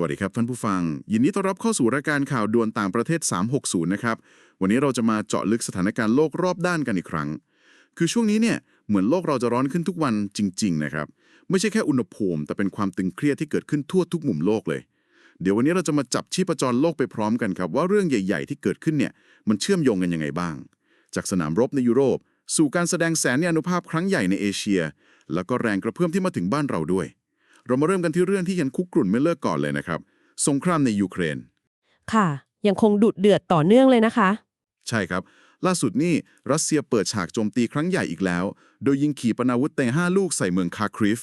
วัสดีครับท่านผู้ฟัง ยินดีต้อนรับเข้าสู่รายการข่าวด่วนต่างประเทศ 360 นะครับ วันนี้เราจะมาเจาะลึกสถานการณ์โลกรอบด้านกันอีกครั้ง คือช่วงนี้เนี่ยเหมือนโลกเราจะร้อนขึ้นทุกวันจริง ๆ นะครับ ไม่ใช่แค่อุณหภูมิแต่เป็นความตึงเครียดที่เกิดขึ้นทั่วทุกมุมโลกเลย เดี๋ยววันนี้เราจะมาจับชีพจรโลกไปพร้อมกันครับว่าเรื่องใหญ่ ๆ ที่เกิดขึ้นเนี่ยมันเชื่อมโยงกันยังไงบ้าง จากสนามรบในยุโรป สู่การแสดงแสนยานุภาพครั้งใหญ่ในเอเชีย แล้วก็แรงกระเพื่อมที่มาถึงบ้านเราด้วย เรามาเริ่มกันที่เรื่องที่ยังคุกรุ่นไม่เลิกก่อนเลยนะครับ สงครามในยูเครน ค่ะ ยังคงดุเดือดต่อเนื่องเลยนะคะ ใช่ครับ ล่าสุดนี่รัสเซียเปิดฉากโจมตีครั้งใหญ่อีกแล้ว โดยยิงขีปนาวุธเตห้าลูกใส่เมืองคาคริฟ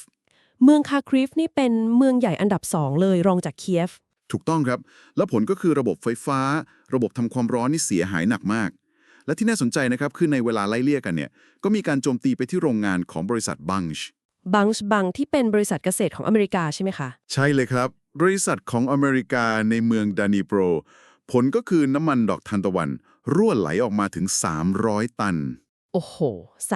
เมืองคาคริฟนี่เป็นเมืองใหญ่อันดับสองเลยรองจากเคียฟ ถูกต้องครับ แล้วผลก็คือระบบไฟฟ้า ระบบทำความร้อนนี่เสียหายหนักมาก และที่น่าสนใจนะครับคือในเวลาไล่เลี่ยกันเนี่ยก็มีการโจมตีไปที่โรงงานของบริษัทบังช์ บังช์บังที่เป็นบริษัทเกษตรของอเมริกาใช่ไหมคะ ใช่เลยครับ บริษัทของอเมริกาในเมืองดานิโปร ผลก็คือน้ำมันดอกทานตะวัน รั่วไหลออกมาถึง 300 ตัน โอ้โห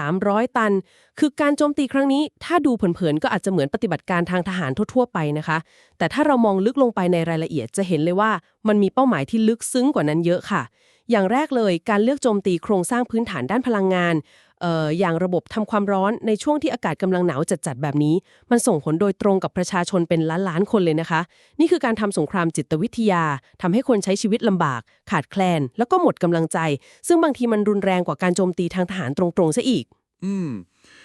300 ตัน คือการโจมตีครั้งนี้ ถ้าดูเผินๆ ก็อาจจะเหมือนปฏิบัติการทางทหารทั่วๆ ไปนะคะ แต่ถ้าเรามองลึกลงไปในรายละเอียดจะเห็นเลยว่ามันมีเป้าหมายที่ลึกซึ้งกว่านั้นเยอะค่ะ อย่างแรกเลยการเลือกโจมตีโครงสร้างพื้นฐานด้านพลังงานเอ่ออย่างระบบทำความร้อนในช่วงที่อากาศกำลังหนาวจัดๆแบบนี้ มันส่งผลโดยตรงกับประชาชนเป็นล้านๆคนเลยนะคะ นี่คือการทำสงครามจิตวิทยาทำให้คนใช้ชีวิตลำบาก ขาดแคลน แล้วก็หมดกำลังใจ ซึ่งบางทีมันรุนแรงกว่าการโจมตีทางทหารตรงๆซะอีก อืม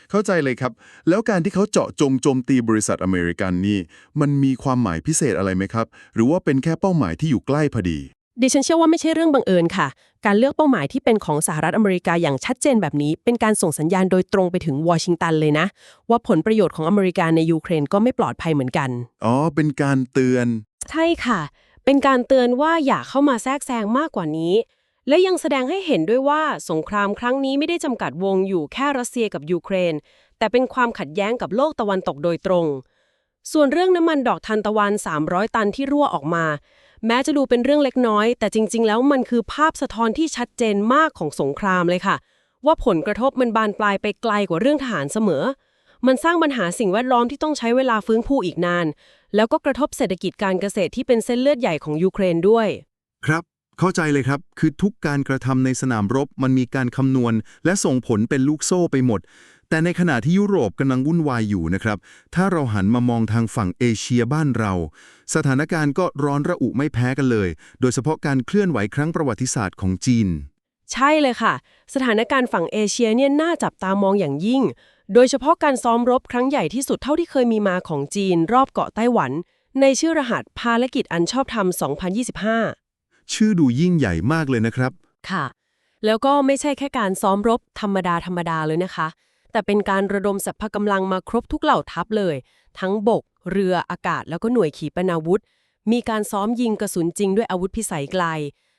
เข้าใจเลยครับ แล้วการที่เขาเจาะจงโจมตีบริษัทอเมริกันนี่ มันมีความหมายพิเศษอะไรไหมครับ หรือว่าเป็นแค่เป้าหมายที่อยู่ใกล้พอดี ดิฉันเชื่อว่าไม่ใช่เรื่องบังเอิญค่ะ การเลือกเป้าหมายที่เป็นของสหรัฐอเมริกาอย่างชัดเจนแบบนี้ เป็นการส่งสัญญาณโดยตรงไปถึงวอชิงตันเลยนะ ว่าผลประโยชน์ของอเมริกาในยูเครนก็ไม่ปลอดภัยเหมือนกัน อ๋อ เป็นการเตือน ใช่ค่ะ เป็นการเตือนว่าอย่าเข้ามาแทรกแซงมากกว่านี้ และยังแสดงให้เห็นด้วยว่าสงครามครั้งนี้ไม่ได้จำกัดวงอยู่แค่รัสเซียกับยูเครน แต่เป็นความขัดแย้งกับโลกตะวันตกโดยตรง ส่วนเรื่องน้ำมันดอกทานตะวัน 300 ตันที่รั่วออกมา แม้จะดูเป็นเรื่องเล็กน้อย แต่จริง ๆ แล้วมันคือภาพสะท้อนที่ชัดเจนมากของสงครามเลยค่ะ ว่าผลกระทบมันบานปลายไปไกลกว่าเรื่องทหารเสมอ มันสร้างปัญหาสิ่งแวดล้อมที่ต้องใช้เวลาฟื้นฟูอีกนาน แล้วก็กระทบเศรษฐกิจการเกษตรที่เป็นเส้นเลือดใหญ่ของยูเครนด้วย ครับ เข้าใจเลยครับ คือทุกการกระทำในสนามรบมันมีการคำนวณ และส่งผลเป็นลูกโซ่ไปหมด แต่ในขณะที่ยุโรปกำลังวุ่นวายอยู่นะครับ ถ้าเราหันมามองทางฝั่งเอเชียบ้านเรา สถานการณ์ก็ร้อนระอุไม่แพ้กันเลย โดยเฉพาะการเคลื่อนไหวครั้งประวัติศาสตร์ของจีน ใช่เลยค่ะ สถานการณ์ฝั่งเอเชียเนี่ยน่าจับตามองอย่างยิ่ง โดยเฉพาะการซ้อมรบครั้งใหญ่ที่สุดเท่าที่เคยมีมาของจีน รอบเกาะไต้หวัน ในชื่อรหัสภารกิจอันชอบธรรม 2025 ชื่อดูยิ่งใหญ่มากเลยนะครับ ค่ะ แล้วก็ไม่ใช่แค่การซ้อมรบธรรมดาธรรมดาเลยนะคะ แต่เป็นการระดมสรรพกำลังมาครบทุกเหล่าทัพเลย ทั้งบก เรืออากาศแล้วก็หน่วยขีปนาวุธ มีการซ้อมยิงกระสุนจริงด้วยอาวุธพิสัยไกล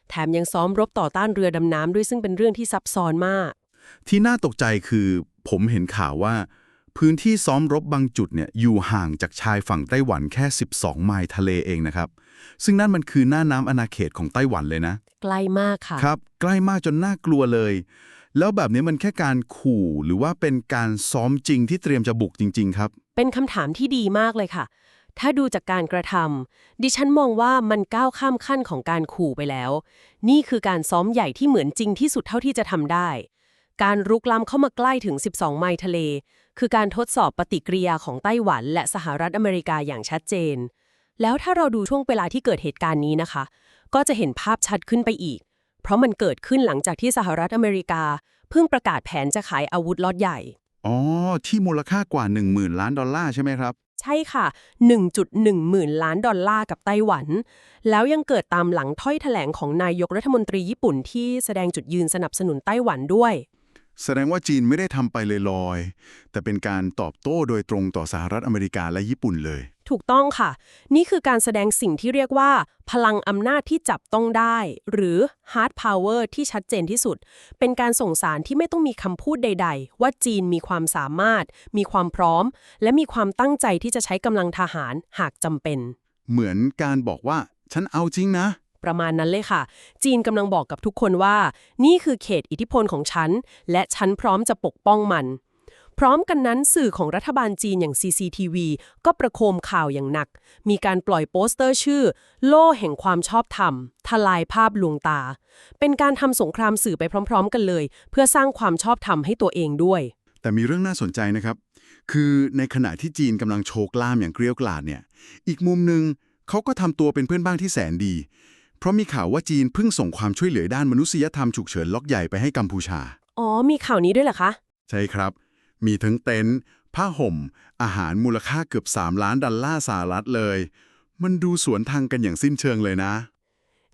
แถมยังซ้อมรบต่อต้านเรือดำน้ำด้วยซึ่งเป็นเรื่องที่ซับซ้อนมาก ที่น่าตกใจคือผมเห็นข่าวว่า พื้นที่ซ้อมรบบางจุดเนี่ยอยู่ห่างจากชายฝั่งไต้หวันแค่ 12 ไมล์ทะเลเองนะครับ ซึ่งนั่นมันคือหน้าน้ำอาณาเขตของไต้หวันเลยนะ ใกล้มากค่ะครับ ใกล้มากจนน่ากลัวเลย แล้วแบบนี้มันแค่การขู่หรือว่าเป็นการซ้อมจริงที่เตรียมจะบุกจริง ๆ ครับ เป็นคำถามที่ดีมากเลยค่ะ ถ้าดูจากการกระทำดิฉันมองว่ามันก้าวข้ามขั้นของการขู่ไปแล้ว นี่คือการซ้อมใหญ่ที่เหมือนจริงที่สุดเท่าที่จะทำได้ การรุกล้ำเข้ามาใกล้ถึง 12 ไมล์ทะเล คือการทดสอบปฏิกิริยาของไต้หวัน และสหรัฐอเมริกาอย่างชัดเจน แล้วถ้าเราดูช่วงเวลาที่เกิดเหตุการณ์นี้นะคะ ก็จะเห็นภาพชัดขึ้นไปอีก เพราะมันเกิดขึ้นหลังจากที่สหรัฐอเมริกา เพิ่งประกาศแผนจะขายอาวุธล็อตใหญ่ อ๋อ ที่มูลค่ากว่า 10,000 ล้านดอลลาร์ใช่ไหมครับ ใช่ค่ะ 1.1หมื่นล้านดอลลาร์กับไต้หวัน แล้วยังเกิดตามหลังถ้อยแถลงของนายกรัฐมนตรีญี่ปุ่นที่แสดงจุดยืนสนับสนุนไต้หวันด้วย แสดงว่าจีนไม่ได้ทำไปลอยๆ แต่เป็นการตอบโต้โดยตรงต่อสหรัฐอเมริกาและญี่ปุ่นเลย ถูกต้องค่ะ นี่คือการแสดงสิ่งที่เรียกว่า พลังอำนาจที่จับต้องได้ หรือ hard power ที่ชัดเจนที่สุด เป็นการส่งสารที่ไม่ต้องมีคำพูดใด ๆ ว่าจีนมีความสามารถ มีความพร้อม และมีความตั้งใจที่จะใช้กำลังทหารหากจำเป็น เหมือนการบอกว่า ฉันเอาจริงนะ ประมาณนั้นเลยค่ะ จีนกำลังบอกกับทุกคนว่า นี่คือเขตอิทธิพลของฉัน และฉันพร้อมจะปกป้องมัน พร้อมกันนั้นสื่อของรัฐบาลจีนอย่าง CCTV ก็ประโคมข่าวอย่างหนัก มีการปล่อยโปสเตอร์ชื่อ โล่แห่งความชอบธรรม ทลายภาพลวงตา เป็นการทำสงครามสื่อไปพร้อม ๆ กันเลย เพื่อสร้างความชอบธรรมให้ตัวเองด้วย แต่มีเรื่องน่าสนใจนะครับ คือในขณะที่จีนกำลังโชกล้ามอย่างเกลียวกลาดเนี่ย อีกมุมหนึ่งเขาก็ทำตัวเป็นเพื่อนบ้านที่แสนดี เพราะมีข่าวว่าจีนเพิ่งส่งความช่วยเหลือด้านมนุษยธรรมฉุกเฉินล็อกใหญ่ไปให้กัมพูชา อ๋อ มีข่าวนี้ด้วยเหรอคะ ใช่ครับ มีทั้งเต็นท์ผ้าห่ม อาหารมูลค่าเกือบ 3 ล้านดอลลาร์สหรัฐเลย มันดูสวนทางกันอย่างสิ้นเชิงเลยนะ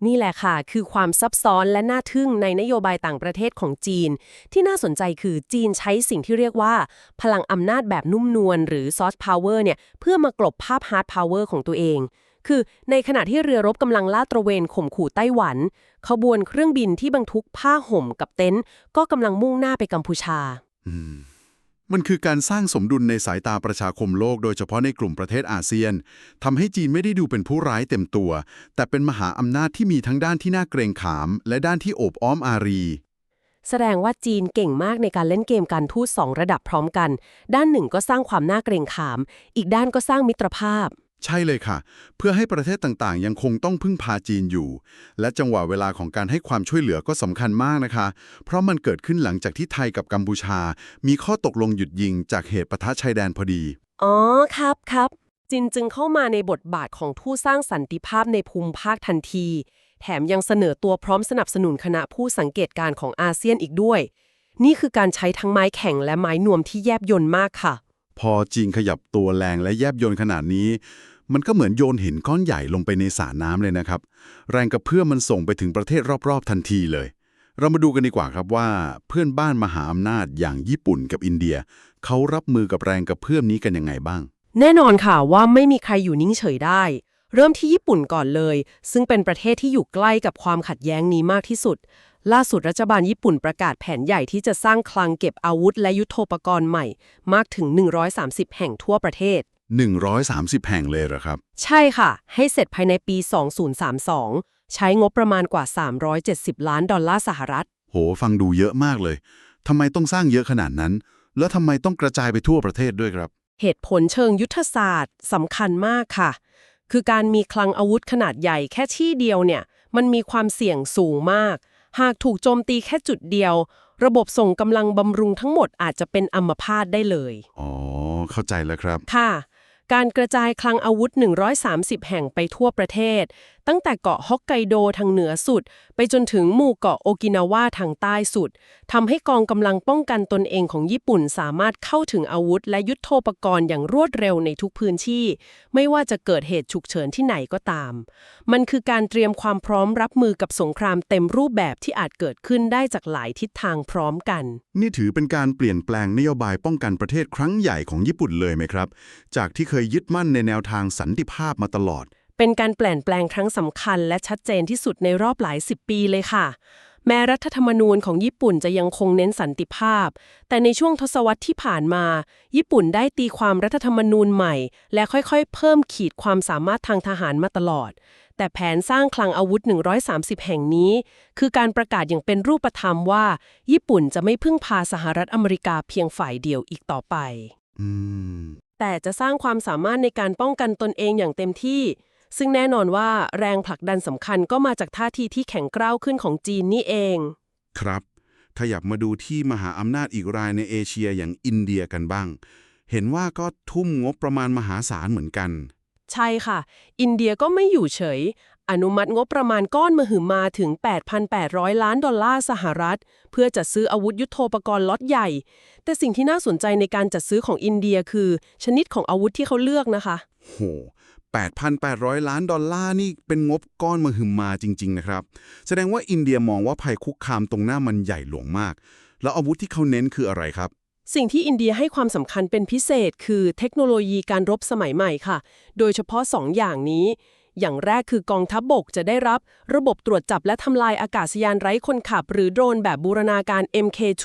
นี่แหละค่ะ คือความซับซ้อนและน่าทึ่งในนโยบายต่างประเทศของจีน ที่น่าสนใจคือจีนใช้สิ่งที่เรียกว่า พลังอำนาจแบบนุ่มนวลหรือซอฟต์พาวเวอร์เนี่ยเพื่อมากลบภาพฮาร์ดพาวเวอร์ของตัวเอง คือในขณะที่เรือรบกำลังลาดตระเวนข่มขู่ไต้หวัน ขบวนเครื่องบินที่บรรทุกผ้าห่มกับเต็นท์ก็กำลังมุ่งหน้าไปกัมพูชา มันคือการสร้างสมดุลในสายตาประชาคมโลก โดยเฉพาะในกลุ่มประเทศอาเซียนทำให้จีนไม่ได้ดูเป็นผู้ร้ายเต็มตัว แต่เป็นมหาอำนาจที่มีทั้งด้านที่น่าเกรงขาม และด้านที่โอบอ้อมอารี แสดงว่าจีนเก่งมากในการเล่นเกมการทูตสองระดับพร้อมกัน ด้านหนึ่งก็สร้างความน่าเกรงขาม อีกด้านก็สร้างมิตรภาพ ใช่เลยค่ะ เพื่อให้ประเทศต่างๆ ยังคงต้องพึ่งพาจีนอยู่ และจังหวะเวลาของการให้ความช่วยเหลือก็สำคัญมากนะคะ เพราะมันเกิดขึ้นหลังจากที่ไทยกับกัมพูชา มีข้อตกลงหยุดยิงจากเหตุปะทะชายแดนพอดี อ๋อครับครับจินจึงเข้ามาในบทบาทของผู้สร้างสันติภาพในภูมิภาคทันที แถมยังเสนอตัวพร้อมสนับสนุนคณะผู้สังเกตการณ์ของอาเซียนอีกด้วย นี่คือการใช้ทั้งไม้แข็งและไม้นวมที่แยบยนต์มากค่ะ พอจีนขยับตัวแรงและแยบยนต์ขนาดนี้ มันก็เหมือนโยนหินก้อนใหญ่ลงไปในสระน้ำเลยนะครับ แรงกระเพื่อมมันส่งไปถึงประเทศรอบๆทันทีเลย เรามาดูกันดีกว่าครับว่า เพื่อนบ้านมหาอำนาจอย่างญี่ปุ่นกับอินเดียเขารับมือกับแรงกระเพื่อมนี้กันยังไงบ้าง แน่นอนค่ะว่าไม่มีใครอยู่นิ่งเฉยได้ เริ่มที่ญี่ปุ่นก่อนเลย ซึ่งเป็นประเทศที่อยู่ใกล้กับความขัดแย้งนี้มากที่สุดล่าสุดรัฐบาลญี่ปุ่นประกาศแผนใหญ่ที่จะสร้างคลังเก็บอาวุธและยุทโธปกรณ์ใหม่ มากถึง 130 แห่งทั่วประเทศ 130 แห่งเลยเหรอครับ ใช่ค่ะ ให้เสร็จภายในปี 2032 ใช้งบประมาณกว่า 370 ล้านดอลลาร์สหรัฐ โห ฟังดูเยอะมากเลยทำไมต้องสร้างเยอะขนาดนั้น แล้วทำไมต้องกระจายไปทั่วประเทศด้วยครับ เหตุผลเชิงยุทธศาสตร์สำคัญมากค่ะ คือการมีคลังอาวุธขนาดใหญ่แค่ที่เดียวเนี่ย มันมีความเสี่ยงสูงมาก หากถูกโจมตีแค่จุดเดียว ระบบส่งกำลังบำรุงทั้งหมดอาจจะเป็นอัมพาตได้เลย อ๋อ เข้าใจแล้วครับ ค่ะ การกระจายคลังอาวุธ 130 แห่งไปทั่วประเทศ ตั้งแต่เกาะฮอกไกโดทางเหนือสุด ไปจนถึงหมู่เกาะโอกินาวาทางใต้สุดทำให้กองกำลังป้องกันตนเองของญี่ปุ่นสามารถเข้าถึงอาวุธ และยุทโธปกรณ์อย่างรวดเร็วในทุกพื้นที่ ไม่ว่าจะเกิดเหตุฉุกเฉินที่ไหนก็ตาม มันคือการเตรียมความพร้อมรับมือกับสงครามเต็มรูปแบบที่อาจเกิดขึ้นได้จากหลายทิศทางพร้อมกัน นี่ถือเป็นการเปลี่ยนแปลงนโยบายป้องกันประเทศครั้งใหญ่ของญี่ปุ่นเลยไหมครับ จากที่เคยยึดมั่นในแนวทางสันติภาพมาตลอด เป็นการเปลี่ยนแปลงครั้งสำคัญและชัดเจนที่สุดในรอบหลายสิบปีเลยค่ะ แม้รัฐธรรมนูญของญี่ปุ่นจะยังคงเน้นสันติภาพ แต่ในช่วงทศวรรษที่ผ่านมา ญี่ปุ่นได้ตีความรัฐธรรมนูญใหม่ และค่อยๆ เพิ่มขีดความสามารถทางทหารมาตลอด แต่แผนสร้างคลังอาวุธ 130 แห่งนี้ คือการประกาศอย่างเป็นรูปธรรมว่า ญี่ปุ่นจะไม่พึ่งพาสหรัฐอเมริกาเพียงฝ่ายเดียวอีกต่อไปอืมแต่จะสร้างความสามารถในการป้องกันตนเองอย่างเต็มที่ ซึ่งแน่นอนว่าแรงผลักดันสำคัญก็มาจากท่าทีที่แข็งกร้าวขึ้นของจีนนี่เอง ครับ ขยับมาดูที่มหาอำนาจอีกรายในเอเชียอย่างอินเดียกันบ้าง เห็นว่าก็ทุ่มงบประมาณมหาศาลเหมือนกัน ใช่ค่ะ อินเดียก็ไม่อยู่เฉย อนุมัติงบประมาณก้อนมหึมาถึง 8,800 ล้านดอลลาร์สหรัฐ เพื่อจัดซื้ออาวุธยุโทโธปกรณ์ล็อตใหญ่ แต่สิ่งที่น่าสนใจในการจัดซื้อของอินเดียคือ ชนิดของอาวุธที่เขาเลือกนะคะ โห 8,800 ล้านดอลลาร์นี่เป็นงบก้อนมหึมาจริง ๆ นะครับ แสดงว่าอินเดียมองว่าภัยคุกคามตรงหน้ามันใหญ่หลวงมาก แล้วอาวุธที่เขาเน้นคืออะไรครับ สิ่งที่อินเดียให้ความสำคัญเป็นพิเศษ คือเทคโนโลยีการรบสมัยใหม่ค่ะ โดยเฉพาะ 2อย่างนี้ อย่างแรกคือกองทัพบบกจะได้รับ ระบบตรวจจับและทำลายอากาศยานไร้คนขับ หรือโดรนแบบบูรณาการ MK2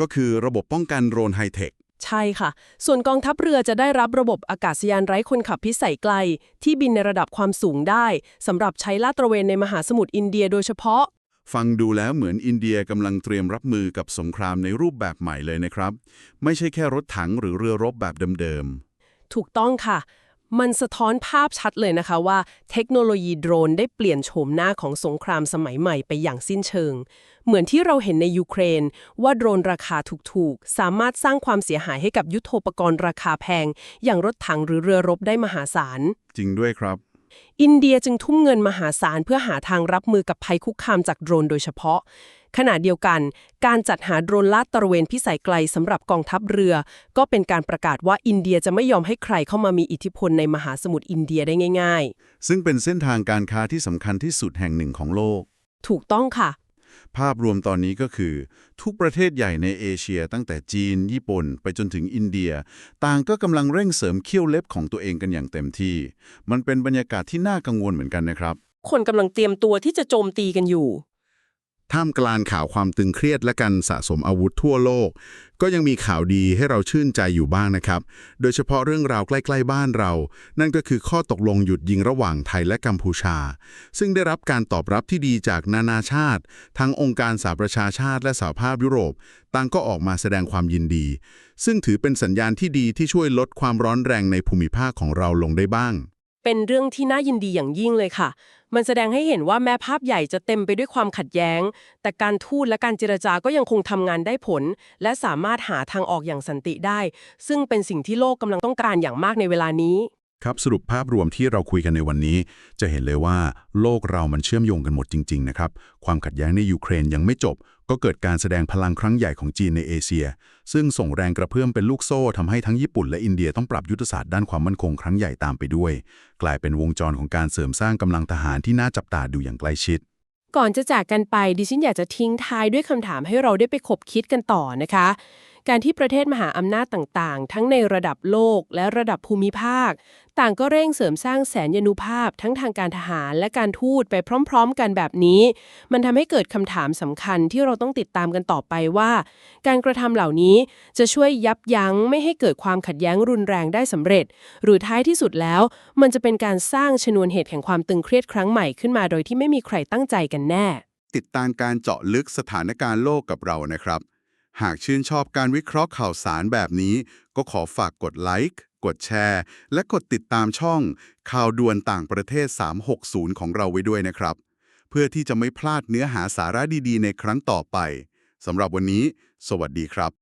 ก็คือระบบป้องกันโดรนไฮเทค ใช่ค่ะ ส่วนกองทัพเรือจะได้รับระบบอากาศยานไร้คนขับพิสัยไกล ที่บินในระดับความสูงได้สำหรับใช้ลาดตระเวนในมหาสมุทรอินเดียโดยเฉพาะ ฟังดูแล้วเหมือนอินเดียกำลังเตรียมรับมือกับสงครามในรูปแบบใหม่เลยนะครับ ไม่ใช่แค่รถถังหรือเรือรบแบบเดิมถูกต้องค่ะ มันสะท้อนภาพชัดเลยนะคะว่าเทคโนโลยีโดรนได้เปลี่ยนโฉมหน้าของสงครามสมัยใหม่ไปอย่างสิ้นเชิง เหมือนที่เราเห็นในยูเครน ว่าโดรนราคาถูกๆ สามารถสร้างความเสียหายให้กับยุทโธปกรณ์ราคาแพง อย่างรถถังหรือเรือรบได้มหาศาลๆจริงด้วยครับ อินเดียจึงทุ่มเงินมหาศาลเพื่อหาทางรับมือกับภัยคุกคามจากโดรนโดยเฉพาะ ขณะเดียวกัน การจัดหาโดรนลาดตระเวนพิสัยไกลสำหรับกองทัพเรือ ก็เป็นการประกาศว่าอินเดียจะไม่ยอมให้ใครเข้ามามีอิทธิพลในมหาสมุทรอินเดียได้ง่าย ๆ ซึ่งเป็นเส้นทางการค้าที่สำคัญที่สุดแห่งหนึ่งของโลก ถูกต้องค่ะ ภาพรวมตอนนี้ก็คือ ทุกประเทศใหญ่ในเอเชีย ตั้งแต่จีน ญี่ปุ่น ไปจนถึงอินเดีย ต่างก็กำลังเร่งเสริมเขี้ยวเล็บของตัวเองกันอย่างเต็มที่ มันเป็นบรรยากาศที่น่ากังวลเหมือนกันนะครับ คนกำลังเตรียมตัวที่จะโจมตีกันอยู่ ท่ามกลางข่าวความตึงเครียดและการสะสมอาวุธทั่วโลก ก็ยังมีข่าวดีให้เราชื่นใจอยู่บ้างนะครับ โดยเฉพาะเรื่องราวใกล้ ๆ บ้านเรา นั่นก็คือข้อตกลงหยุดยิงระหว่างไทยและกัมพูชา ซึ่งได้รับการตอบรับที่ดีจากนานาชาติ ทั้งองค์การสหประชาชาติและสหภาพยุโรปต่างก็ออกมาแสดงความยินดี ซึ่งถือเป็นสัญญาณที่ดีที่ช่วยลดความร้อนแรงในภูมิภาคของเราลงได้บ้าง เป็นเรื่องที่น่ายินดีอย่างยิ่งเลยค่ะ มันแสดงให้เห็นว่าแม้ภาพใหญ่จะเต็มไปด้วยความขัดแย้ง แต่การทูตและการเจรจาก็ยังคงทำงานได้ผล และสามารถหาทางออกอย่างสันติได้ ซึ่งเป็นสิ่งที่โลกกำลังต้องการอย่างมากในเวลานี้ ครับสรุปภาพรวมที่เราคุยกันในวันนี้ จะเห็นเลยว่าโลกเรามันเชื่อมโยงกันหมดจริง ๆ นะครับ ความขัดแย้งในยูเครนยังไม่จบ ก็เกิดการแสดงพลังครั้งใหญ่ของจีนในเอเชีย ซึ่งส่งแรงกระเพื่อมเป็นลูกโซ่ทำให้ทั้งญี่ปุ่นและอินเดียต้องปรับยุทธศาสตร์ด้านความมั่นคงครั้งใหญ่ตามไปด้วย กลายเป็นวงจรของการเสริมสร้างกำลังทหารที่น่าจับตาดูอย่างใกล้ชิด ก่อนจะจากกันไปดิฉันอยากจะทิ้งท้ายด้วยคำถามให้เราได้ไปคบคิดกันต่อนะคะ การที่ประเทศมหาอำนาจต่างๆ ทั้งในระดับโลกและระดับภูมิภาค ต่างก็เร่งเสริมสร้างแสนยานุภาพ ทั้งทางการทหารและการทูตไปพร้อม ๆ กันแบบนี้ มันทำให้เกิดคำถามสำคัญที่เราต้องติดตามกันต่อไปว่า การกระทำเหล่านี้จะช่วยยับยั้งไม่ให้เกิดความขัดแย้งรุนแรงได้สำเร็จ หรือท้ายที่สุดแล้ว มันจะเป็นการสร้างชนวนเหตุแห่งความตึงเครียดครั้งใหม่ขึ้นมาโดยที่ไม่มีใครตั้งใจกันแน่ ติดตามการเจาะลึกสถานการณ์โลกกับเรานะครับ หากชื่นชอบการวิเคราะห์ข่าวสารแบบนี้ ก็ขอฝากกดไลค์ กดแชร์ และกดติดตามช่อง ข่าวด่วนต่างประเทศ 360 ของเราไว้ด้วยนะครับ เพื่อที่จะไม่พลาดเนื้อหาสาระดีๆ ในครั้งต่อไปสำหรับวันนี้ สวัสดีครับ